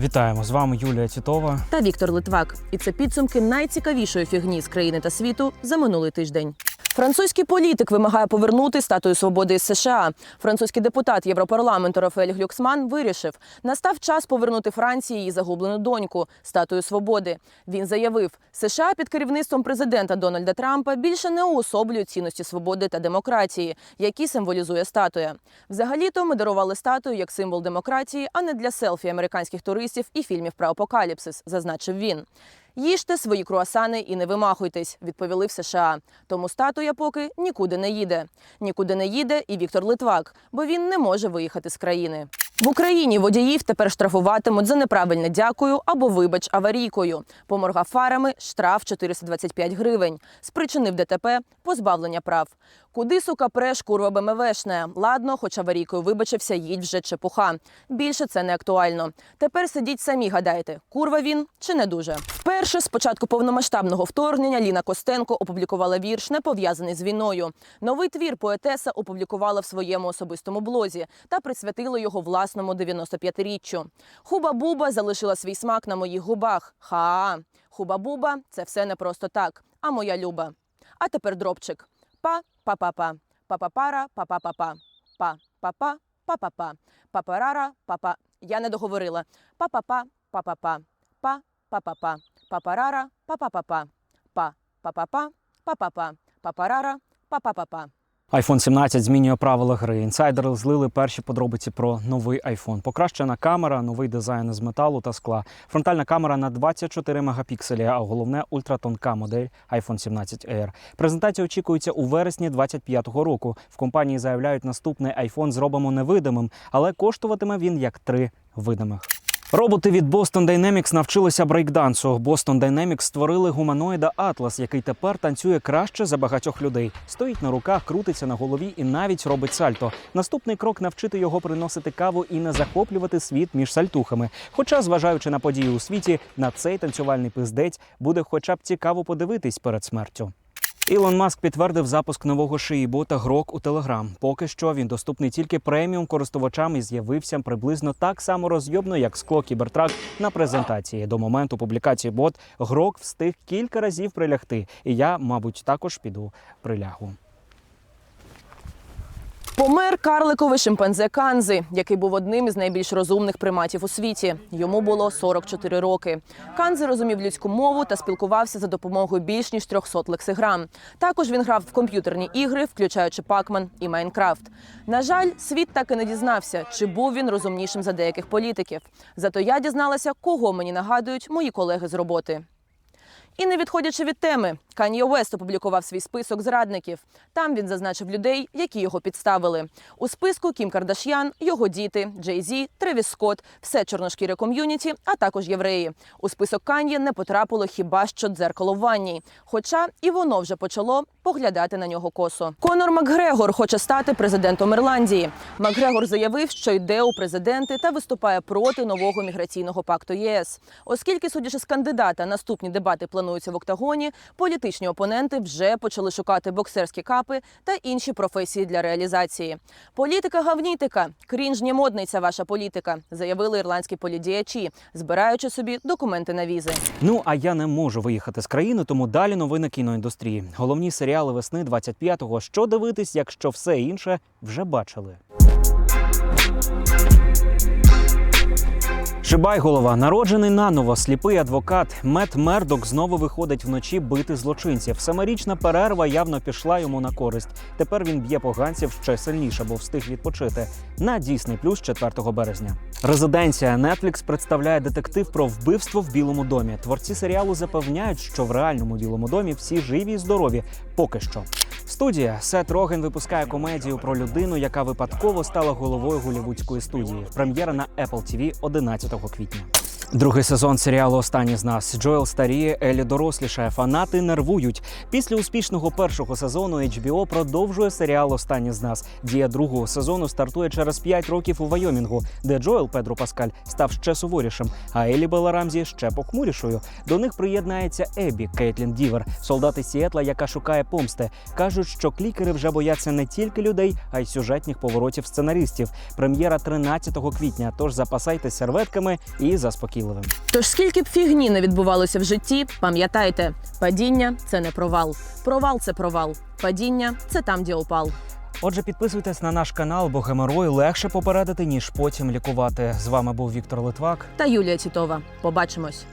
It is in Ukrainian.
Вітаємо з вами Юлія Тітова. та Віктор Литвак. І це підсумки найцікавішої фігні з країни та світу за минулий тиждень. Французький політик вимагає повернути статую свободи із США. Французький депутат Європарламенту Рафаель Глюксман вирішив, настав час повернути Франції її загублену доньку статую свободи. Він заявив, США під керівництвом президента Дональда Трампа більше не уособлюють цінності свободи та демократії, які символізує статуя. Взагалі-то ми дарували статую як символ демократії, а не для селфі американських туристів і фільмів про апокаліпсис, зазначив він. Їжте свої круасани і не вимахуйтесь, відповіли в США. Тому статуя поки нікуди не їде. Нікуди не їде і Віктор Литвак, бо він не може виїхати з країни. В Україні водіїв тепер штрафуватимуть за неправильне дякую або вибач аварійкою. Поморгав фарами штраф 425 гривень. Спричинив ДТП позбавлення прав. Куди сука преш курва БМВшне? Ладно, хоч аварійкою вибачився, їдь вже чепуха. Більше це не актуально. Тепер сидіть самі гадайте, курва він чи не дуже. Вперше з початку повномасштабного вторгнення Ліна Костенко опублікувала вірш, не пов'язаний з війною. Новий твір поетеса опублікувала в своєму особистому блозі та присвятила його власному прекрасному 95-річчю. Хуба-буба залишила свій смак на моїх губах. Ха, хуба-буба це все не просто так. А моя люба. А тепер дробчик: Па-па-па-па. Па-па-пара, па-па-па-па. Па-па-па, па-па-па. Па-парара, па-па. Я не договорила. Па-па-па, па-па-па. Па-па-па-па. Па-парара, па-па-па-па. Па-па-па-па. Па-па-па, па-па-па. Па-парара, па-па-па-па iPhone 17 змінює правила гри. Інсайдери злили перші подробиці про новий iPhone. Покращена камера, новий дизайн з металу та скла. Фронтальна камера на 24 мегапікселі, а головне ультратонка модель iPhone 17 Air. Презентація очікується у вересні 25-го року. В компанії заявляють, наступний iPhone зробимо невидимим, але коштуватиме він як три видимих. Роботи від Boston Dynamics навчилися брейкдансу. Boston Dynamics створили гуманоїда Атлас, який тепер танцює краще за багатьох людей. Стоїть на руках, крутиться на голові і навіть робить сальто. Наступний крок навчити його приносити каву і не захоплювати світ між сальтухами. Хоча, зважаючи на події у світі, на цей танцювальний пиздець буде хоча б цікаво подивитись перед смертю. Ілон Маск підтвердив запуск нового шиї-бота Грок у Телеграм. Поки що він доступний тільки преміум користувачам і з'явився приблизно так само розйобно, як скло Кібертрак на презентації. До моменту публікації бот Грок встиг кілька разів прилягти. І я, мабуть, також піду прилягу. Помер карликовий шимпанзе Канзи, який був одним із найбільш розумних приматів у світі. Йому було 44 роки. Канзи розумів людську мову та спілкувався за допомогою більш ніж 300 лексиграм. Також він грав в комп'ютерні ігри, включаючи Пакман і Майнкрафт. На жаль, світ так і не дізнався, чи був він розумнішим за деяких політиків. Зато я дізналася, кого мені нагадують мої колеги з роботи. І не відходячи від теми, Кан'є Уест опублікував свій список зрадників. Там він зазначив людей, які його підставили. У списку Кім Кардаш'ян, його діти, Джей Зі, Тревіс Скотт, все чорношкіре ком'юніті, а також євреї. У список Кан'є не потрапило хіба що дзеркало в ванні. Хоча і воно вже почало поглядати на нього косо. Конор Макгрегор хоче стати президентом Ірландії. Макгрегор заявив, що йде у президенти та виступає проти нового міграційного пакту ЄС. Оскільки, судячи з кандидата, наступні дебати плануються в октагоні, політичні опоненти вже почали шукати боксерські капи та інші професії для реалізації. Політика гавнітика, крінжні модниця ваша політика, заявили ірландські політдіячі, збираючи собі документи на візи. Ну а я не можу виїхати з країни, тому далі новини кіноіндустрії. Головні серіали весни 25-го. Що дивитись, якщо все інше вже бачили. Шибайголова, народжений наново, сліпий адвокат Мет Мердок знову виходить вночі бити злочинців. Семирічна перерва явно пішла йому на користь. Тепер він б'є поганців ще сильніше, бо встиг відпочити. На Disney Plus 4 березня. Резиденція Netflix представляє детектив про вбивство в Білому домі. Творці серіалу запевняють, що в реальному білому домі всі живі і здорові. Поки що. Студія Сет Роген випускає комедію про людину, яка випадково стала головою голівудської студії. Прем'єра на Apple TV 11 квітня. Другий сезон серіалу Останні з нас Джоел старіє, Елі дорослішає. Фанати нервують. Після успішного першого сезону HBO продовжує серіал Останні з нас. Дія другого сезону стартує через 5 років у Вайомінгу, де Джоел Педро Паскаль став ще суворішим, а Елі Белла Рамзі ще похмурішою. До них приєднається Ебі Кейтлін Дівер, солдати Сіетла, яка шукає помсти. кажуть, що клікери вже бояться не тільки людей, а й сюжетних поворотів сценаристів. Прем'єра 13 квітня. Тож запасайте серветками і заспокійливим. Тож скільки б фігні не відбувалося в житті, пам'ятайте, падіння це не провал. Провал це провал. Падіння це там, де упал. Отже, підписуйтесь на наш канал, бо геморой легше попередити ніж потім лікувати. З вами був Віктор Литвак. Та Юлія Тітова. Побачимось.